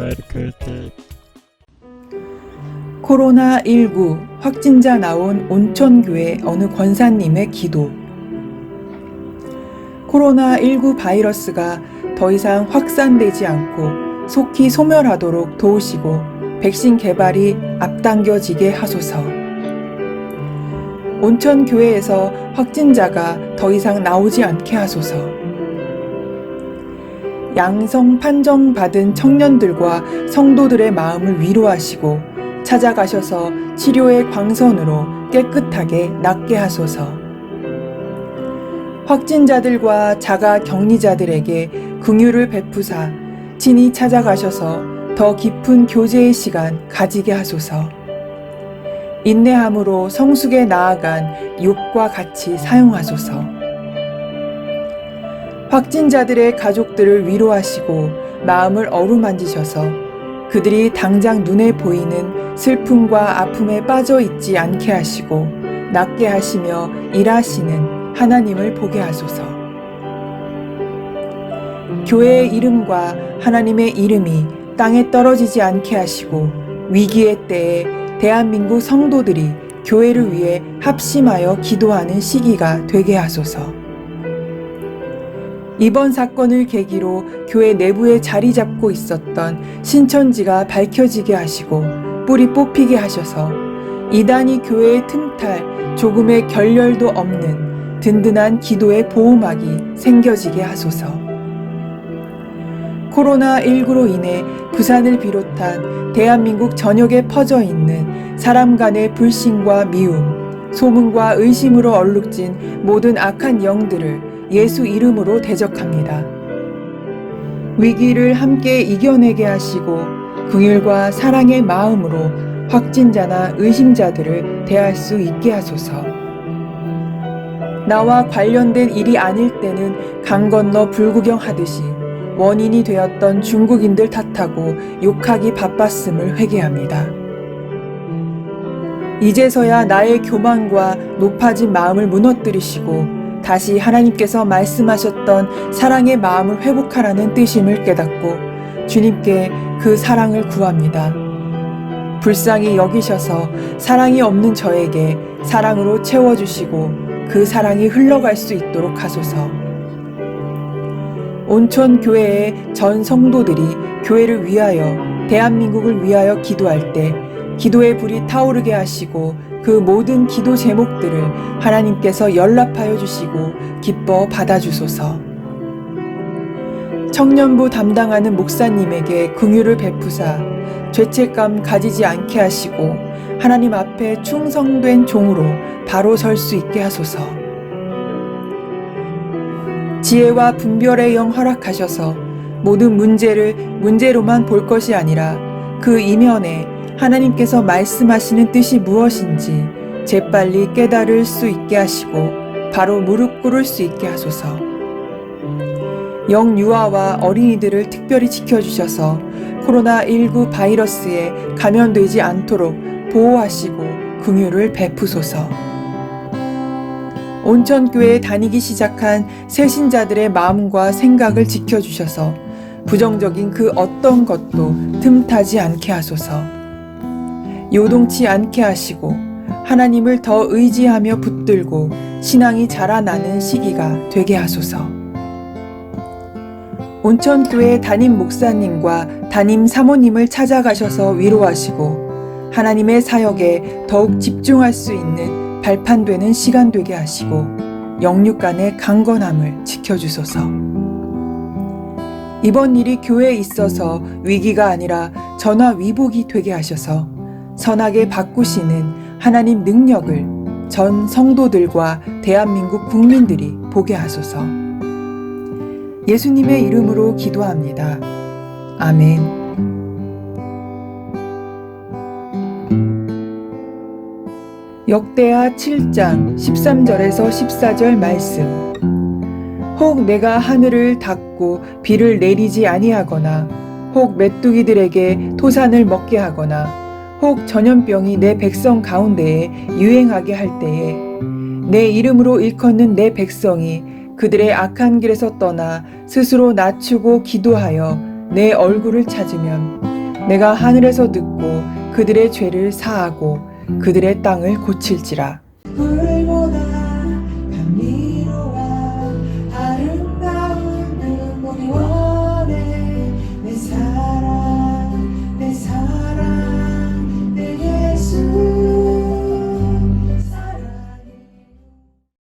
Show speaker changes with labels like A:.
A: Merkete.
B: 코로나19 확진자 나온 온천교회 어느 권사님의 기도. 코로나19 바이러스가 더 이상 확산되지 않고 속히 소멸하도록 도우시고 백신 개발이 앞당겨지게 하소서. 온천교회에서 확진자가 더 이상 나오지 않게 하소서. 양성 판정받은 청년들과 성도들의 마음을 위로하시고 찾아가셔서 치료의 광선으로 깨끗하게 낫게 하소서. 확진자들과 자가 격리자들에게 긍휼을 베푸사 친히 찾아가셔서 더 깊은 교제의 시간 가지게 하소서. 인내함으로 성숙에 나아간 욥과 같이 사용하소서. 확진자들의 가족들을 위로하시고 마음을 어루만지셔서 그들이 당장 눈에 보이는 슬픔과 아픔에 빠져 있지 않게 하시고 낫게 하시며 일하시는 하나님을 보게 하소서. 교회의 이름과 하나님의 이름이 땅에 떨어지지 않게 하시고 위기의 때에 대한민국 성도들이 교회를 위해 합심하여 기도하는 시기가 되게 하소서. 이번 사건을 계기로 교회 내부에 자리 잡고 있었던 신천지가 밝혀지게 하시고 뿌리 뽑히게 하셔서 이단이 교회의 틈탈 조금의 결렬도 없는 든든한 기도의 보호막이 생겨지게 하소서. 코로나19로 인해 부산을 비롯한 대한민국 전역에 퍼져 있는 사람 간의 불신과 미움, 소문과 의심으로 얼룩진 모든 악한 영들을 예수 이름으로 대적합니다. 위기를 함께 이겨내게 하시고 긍휼과 사랑의 마음으로 확진자나 의심자들을 대할 수 있게 하소서. 나와 관련된 일이 아닐 때는 강 건너 불구경하듯이 원인이 되었던 중국인들 탓하고 욕하기 바빴음을 회개합니다. 이제서야 나의 교만과 높아진 마음을 무너뜨리시고 다시 하나님께서 말씀하셨던 사랑의 마음을 회복하라는 뜻임을 깨닫고 주님께 그 사랑을 구합니다. 불쌍히 여기셔서 사랑이 없는 저에게 사랑으로 채워주시고 그 사랑이 흘러갈 수 있도록 하소서. 온천 교회의 전 성도들이 교회를 위하여 대한민국을 위하여 기도할 때 기도의 불이 타오르게 하시고 그 모든 기도 제목들을 하나님께서 연락하여 주시고 기뻐 받아주소서. 청년부 담당하는 목사님에게 긍휼을 베푸사 죄책감 가지지 않게 하시고 하나님 앞에 충성된 종으로 바로 설 수 있게 하소서. 지혜와 분별의 영 허락하셔서 모든 문제를 문제로만 볼 것이 아니라 그 이면에 하나님께서 말씀하시는 뜻이 무엇인지 재빨리 깨달을 수 있게 하시고 바로 무릎 꿇을 수 있게 하소서. 영유아와 어린이들을 특별히 지켜주셔서 코로나19 바이러스에 감염되지 않도록 보호하시고 긍휼을 베푸소서. 온천교회에 다니기 시작한 새신자들의 마음과 생각을 지켜주셔서 부정적인 그 어떤 것도 틈타지 않게 하소서. 요동치 않게 하시고 하나님을 더 의지하며 붙들고 신앙이 자라나는 시기가 되게 하소서. 온천교회 담임 목사님과 담임 사모님을 찾아가셔서 위로하시고 하나님의 사역에 더욱 집중할 수 있는 발판되는 시간 되게 하시고 영육 간의 강건함을 지켜주소서. 이번 일이 교회에 있어서 위기가 아니라 전화 위복이 되게 하셔서 선하게 바꾸시는 하나님 능력을 전 성도들과 대한민국 국민들이 보게 하소서. 예수님의 이름으로 기도합니다. 아멘. 역대하 7장 13절에서 14절 말씀. 혹 내가 하늘을 닫고 비를 내리지 아니하거나 혹 메뚜기들에게 토산을 먹게 하거나 혹 전염병이 내 백성 가운데에 유행하게 할 때에 내 이름으로 일컫는 내 백성이 그들의 악한 길에서 떠나 스스로 낮추고 기도하여 내 얼굴을 찾으면 내가 하늘에서 듣고 그들의 죄를 사하고 그들의 땅을 고칠지라